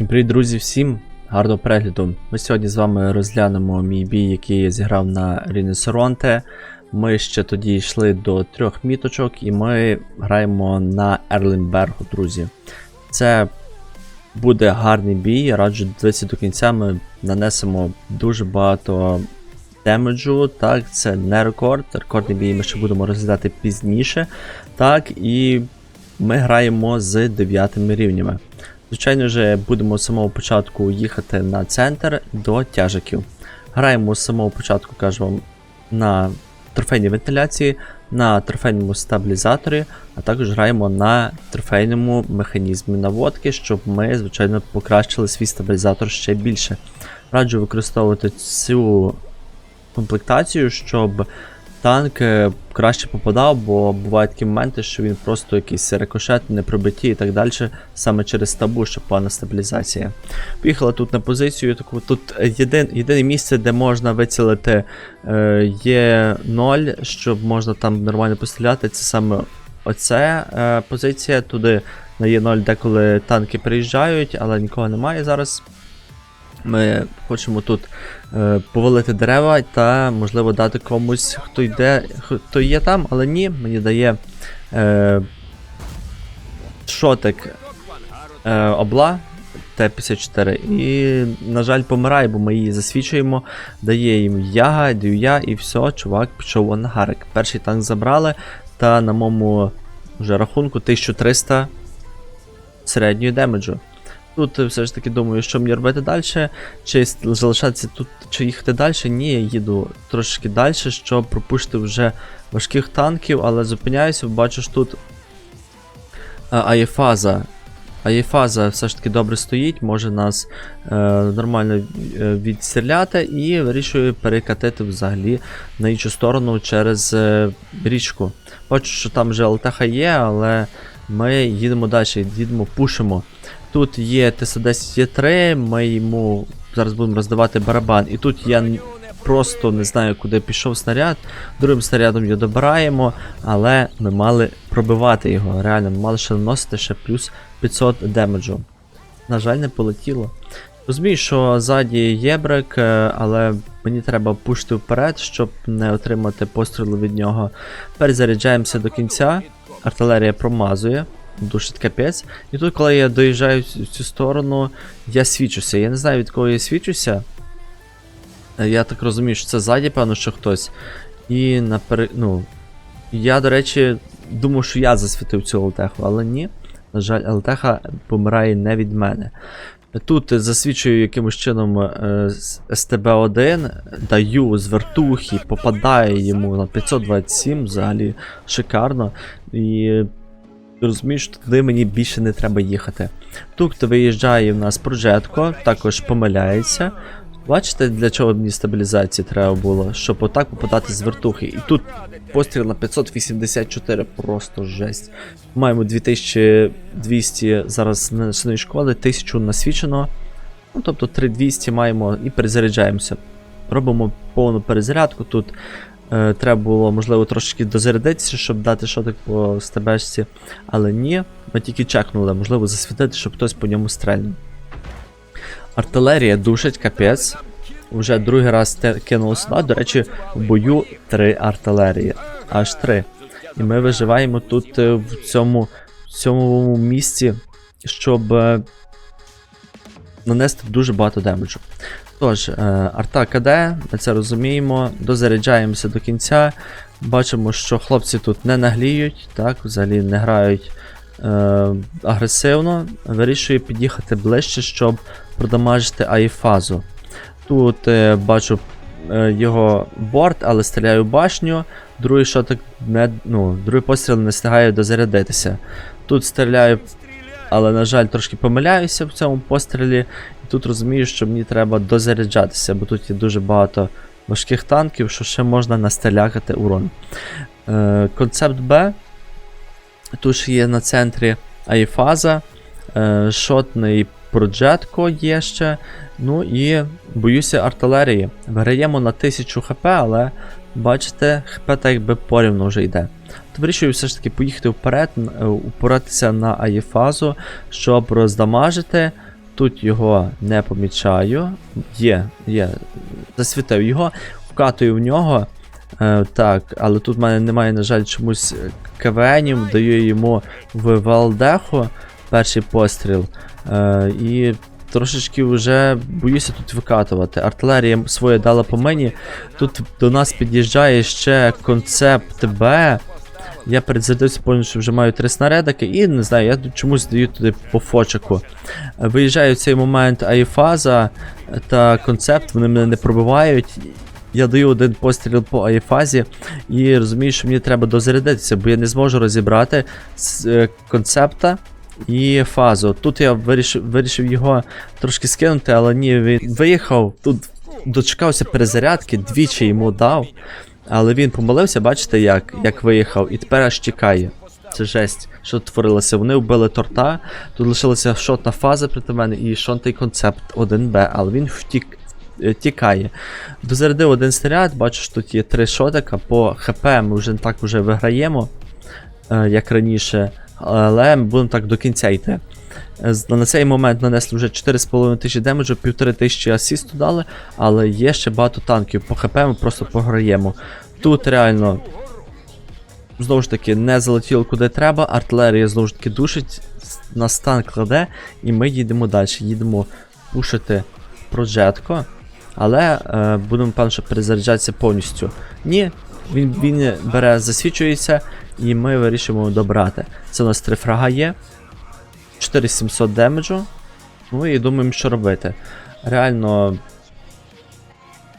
Всім привіт, друзі, всім гарного перегляду. Ми сьогодні з вами розглянемо мій бій, який я зіграв на Рінесоронте. Ми ще тоді йшли до трьох міточок, і ми граємо на Ерлінбергу, друзі. Це буде гарний бій, я раджу дивитися до кінця. Ми нанесемо дуже багато демеджу. Так, це не рекорд. Рекордний бій ми ще будемо розглядати пізніше. Так, і ми граємо з 9 рівнями. Звичайно ж, будемо з самого початку їхати на центр до тяжиків. Граємо з самого початку, кажу вам, на трофейній вентиляції, на трофейному стабілізаторі, а також граємо на трофейному механізмі наводки, щоб ми, звичайно, покращили свій стабілізатор ще більше. Раджу використовувати цю комплектацію, щоб танк е, краще попадав, бо бувають такі моменти, що він просто якийсь рикошет, непробитті і так далі, саме через табу, що погана стабілізація. Поїхала тут на позицію. Таку тут єдин, єдине місце, де можна вицілити е, є 0, щоб можна там нормально постріляти. Це саме оце е, позиція. Туди на Є0 деколи танки приїжджають, але нікого немає зараз. Ми хочемо тут е, повалити дерева та, можливо, дати комусь, хто йде, хто є там, але ні, мені дає е, шотик е, обла Т-54. І, на жаль, помирає, бо ми її засвічуємо. Дає їм яга, даю я, і все, чувак пішов на гарик. Перший танк забрали, та на моєму вже рахунку 1300 середньої демеджу. Тут е, все ж таки думаю, що мені робити далі, чи залишатися тут, чи їхати далі. Ні, я їду трошки далі, щоб пропустити вже важких танків, але зупиняюся, бачу що тут а, Аєфаза. Аєфаза все ж таки добре стоїть, може нас е, нормально е, відстріляти і вирішую перекатити взагалі на іншу сторону через е, річку. Бачу, що там вже ЛТХ є, але ми їдемо далі, їдемо, пушимо. Тут є ТС-10 Є3, ми йому зараз будемо роздавати барабан. І тут я просто не знаю, куди пішов снаряд. Другим снарядом його добираємо, але ми мали пробивати його. Реально, ми мали ще наносити ще плюс 500 демеджу. На жаль, не полетіло. Розумію, що ззаді є брек, е, але мені треба пушити вперед, щоб не отримати пострілу від нього. Перезаряджаємося до кінця. Артилерія промазує. Душить капець. І тут, коли я доїжджаю в цю- сторону, я свічуся. Я не знаю, від кого я свічуся. Е, Я так розумію, що це ззаді, певно, що хтось. І напер... ну, я, до речі, думав, що я засвітив цю ЛТХу, але ні. На жаль, ЛТХ помирає не від мене. Тут засвічую якимось чином е, СТБ-1, даю з вертухи, попадає йому на 527, взагалі шикарно. І розумію, що туди мені більше не треба їхати. Тут виїжджає в нас Проджетко, також помиляється. Бачите, для чого мені стабілізації треба було? Щоб отак попадати з вертухи. І тут постріл на 584, просто жесть. Маємо 2200 зараз нанесеної шкоди, 1000 насвічено. Ну, тобто 3200 маємо і перезаряджаємося. Робимо повну перезарядку. Тут е, треба було, можливо, трошки дозарядитися, щоб дати шотик по стебешці. Але ні, ми тільки чекнули, можливо, засвітити, щоб хтось по ньому стрельнув. Артилерія душить, капець. Уже другий раз те кинули сюди. До речі, в бою три артилерії. Аж три. І ми виживаємо тут е, в цьому, в цьому місці, щоб е, нанести дуже багато демеджу. Тож, е, арта КД, ми це розуміємо, дозаряджаємося до кінця. Бачимо, що хлопці тут не нагліють, так, взагалі не грають е, агресивно. Вирішую під'їхати ближче, щоб продамажити аїфазу. Тут е, бачу е, його борт, але стріляю в башню. Другий шотик не, ну, другий постріл не встигає дозарядитися. Тут стріляю, але, на жаль, трошки помиляюся в цьому пострілі. Тут розумію, що мені треба дозаряджатися, бо тут є дуже багато важких танків, що ще можна настрілякати урон. Е, концепт Б. Тут ж є на центрі Аїфаза, е, шотний Проджетко є ще. Ну і боюся артилерії. Виграємо на 1000 хп, але бачите, хп так якби порівну вже йде. То вирішую все ж таки поїхати вперед, е, упоратися на Аїфазу, щоб роздамажити. Тут його не помічаю. Є, є. Засвітив його, вкатую в нього. Е, так, але тут в мене немає, на жаль, чомусь е, КВНів, даю йому в Валдеху перший постріл. Е, і трошечки вже боюся тут викатувати. Артилерія своє дала по мені. Тут до нас під'їжджає ще концепт Б. Я перезарядився, поняв, що вже маю три снарядики, і не знаю, я чомусь даю туди по фочику. Виїжджає в цей момент Аїфаза та концепт, вони мене не пробивають. Я даю один постріл по Аїфазі і розумію, що мені треба дозарядитися, бо я не зможу розібрати е, концепта і фазу. Тут я вирішив, вирішив його трошки скинути, але ні, він виїхав. Тут дочекався перезарядки, двічі йому дав. Але він помилився, бачите, як, як виїхав, і тепер аж тікає. Це жесть, що творилося. Вони вбили торта, тут лишилася шотна фаза проти мене і шотний концепт 1Б, але він втік. е, Тікає. Дозарядив один снаряд, бачу, що тут є три шотика. По ХП ми вже так вже виграємо, е, як раніше, але ми будемо так до кінця йти. Е, На цей момент нанесли вже 4,5 тисячі демеджу, 1,5 тисячі асісту дали, але є ще багато танків. По ХП ми просто пограємо. Тут реально знову ж таки не залетіло куди треба, артилерія знову ж таки душить, на стан кладе, і ми їдемо далі. Їдемо пушити проджетко, але е, будемо певно, що перезаряджатися повністю. Ні, він, він бере, засвічується, і ми вирішимо добрати. Це у нас три фрага є. 4700 демеджу. Ну і думаємо, що робити. Реально.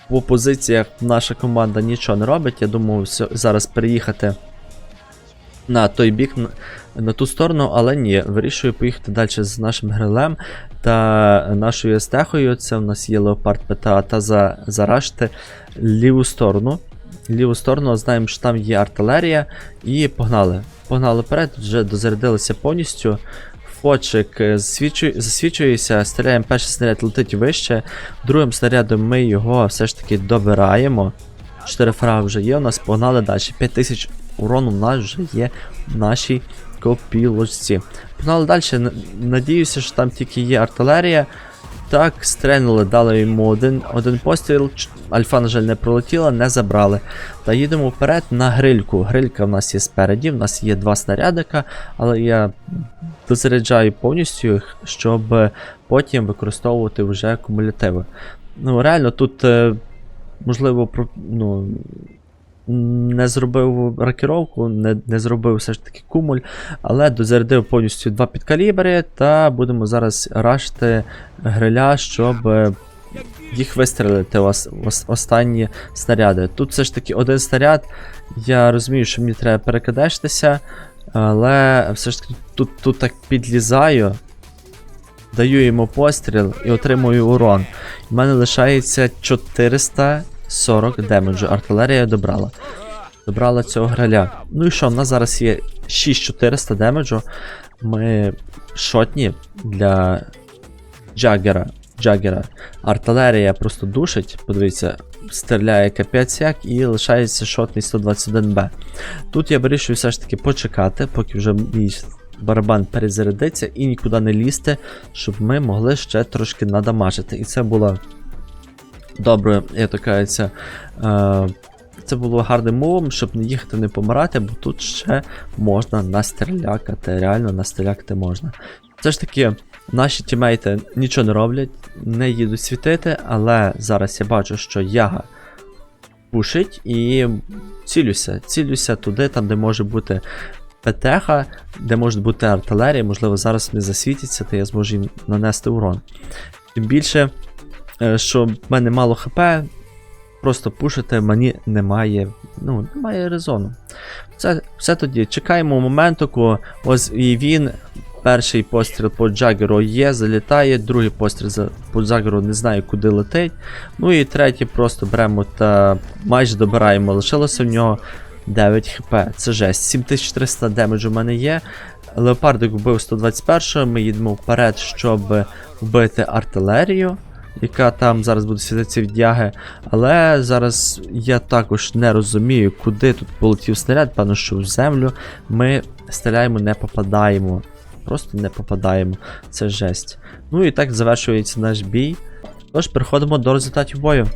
По позиціях наша команда нічого не робить. Я думаю, зараз переїхати на той бік, на, ту сторону, але ні, вирішую поїхати далі з нашим грилем та нашою естехою. Це у нас є Леопард ПТА та за, зарашти ліву сторону. Ліву сторону, знаємо, що там є артилерія, і погнали. Погнали вперед, вже дозарядилися повністю. Фочик е, засвічує, засвічується, стріляємо перший снаряд летить вище, другим снарядом ми його все ж таки добираємо. 4 фраги вже є, у нас погнали далі. 5000 урону в нас вже є в нашій копілочці. Погнали далі. Надіюся, що там тільки є артилерія. Так, стрельнули, дали йому один, один постріл. Альфа, на жаль, не пролетіла, не забрали. Та їдемо вперед на грильку. Грилька в нас є спереді, в нас є два снарядика, але я дозаряджаю повністю їх, щоб потім використовувати вже кумулятиви. Ну, реально, тут, е, можливо, ну, не зробив ракіровку, не, не зробив все ж таки кумуль, але дозарядив повністю два підкалібри, та будемо зараз рашти гриля, щоб їх вистрелити в ос- ос- останні снаряди. Тут все ж таки один снаряд. Я розумію, що мені треба перекидешитися, але все ж таки тут, тут так підлізаю. Даю йому постріл і отримую урон. У мене лишається 440 демеджу. Артилерія добрала. Добрала цього граля. Ну і що, в нас зараз є 6400 демеджу. Ми шотні для Джаггера. Джаггера. Артилерія просто душить, подивіться, стріляє капець як і лишається шотний 121Б. Тут я вирішую все ж таки почекати, поки вже мій барабан перезарядиться і нікуди не лізти, щоб ми могли ще трошки надамажити. І це було добре, я така. Е, це було гарним мовом, щоб не їхати, не помирати, бо тут ще можна настрілякати, реально настрілякати можна. Все ж таки, наші тімейти нічого не роблять, не їдуть світити, але зараз я бачу, що яга пушить і цілюся. Цілюся туди, там, де може бути ПТХ, де може бути артилерія, можливо, зараз вони засвітяться, то я зможу їм нанести урон. Тим більше, що в мене мало ХП, просто пушити мені немає, ну, немає резону. Це все тоді. Чекаємо моменту, ось і він. Перший постріл по Джагеру є, залітає, другий постріл по Джагеру не знаю куди летить. Ну і третій просто беремо та майже добираємо. Лишилося в нього 9 хп. Це жесть. 7300 демеджу в мене є. Леопардик вбив 121 ми їдемо вперед, щоб вбити артилерію, яка там зараз буде сідати вдяги. Але зараз я також не розумію, куди тут полетів снаряд, певно, що в землю ми стріляємо, не попадаємо. Просто не попадаємо. Це жесть. Ну і так завершується наш бій. Тож, переходимо до результатів бою.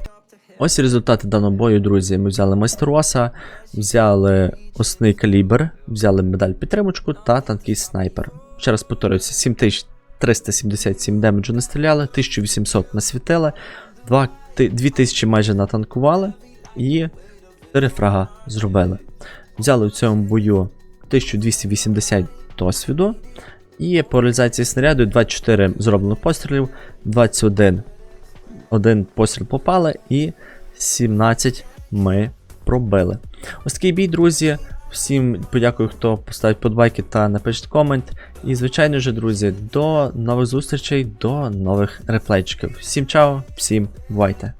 Ось результати даного бою, друзі. Ми взяли майстероса, взяли осний калібр, взяли медаль підтримочку та танкий снайпер. Ще раз повторюся, 7000 377 демеджу настріляли, 1800 насвітили, 2000 майже натанкували і 4 фрага зробили. Взяли у цьому бою 1280 досвіду. І по реалізації снаряду 24 зроблено пострілів, 21 один постріл попали, і 17 ми пробили. Ось такий бій, друзі. Всім подякую, хто поставить подбайки та напишіть комент. І, звичайно ж, друзі, до нових зустрічей, до нових реплейчиків. Всім чао, всім бувайте!